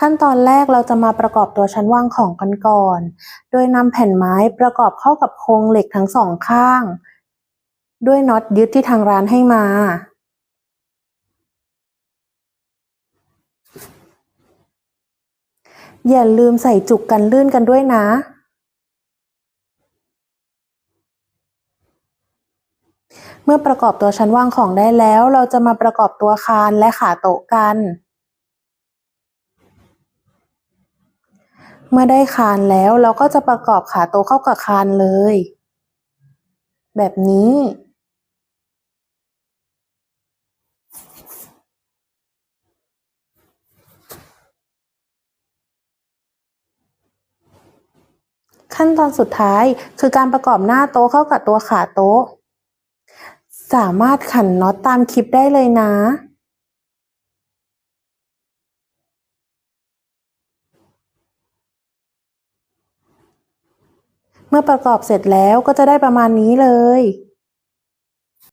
ขั้นตอนแรกเราจะมาประกอบตัวชั้นวางของกันก่อน โดยนำแผ่นไม้ประกอบเข้ากับโครงเหล็กทั้งสองข้าง ด้วยน็อตยึดที่ทางร้านให้มาอย่าลืมใส่จุกกันลื่นกันด้วยนะ เมื่อประกอบตัวชั้นวางของได้แล้ว เราจะมาประกอบตัวคานและขาโต๊ะกัน เมื่อได้คานแล้วเราก็จะประกอบขาโต๊ะเข้ากับคานเลย แบบนี้ ขั้นตอนสุดท้ายคือการประกอบหน้าโต๊ะเข้ากับตัวขาโต๊ะ สามารถขันน็อตตามคลิปได้เลยนะ เมื่อประกอบเสร็จแล้วก็จะได้ประมาณนี้เลย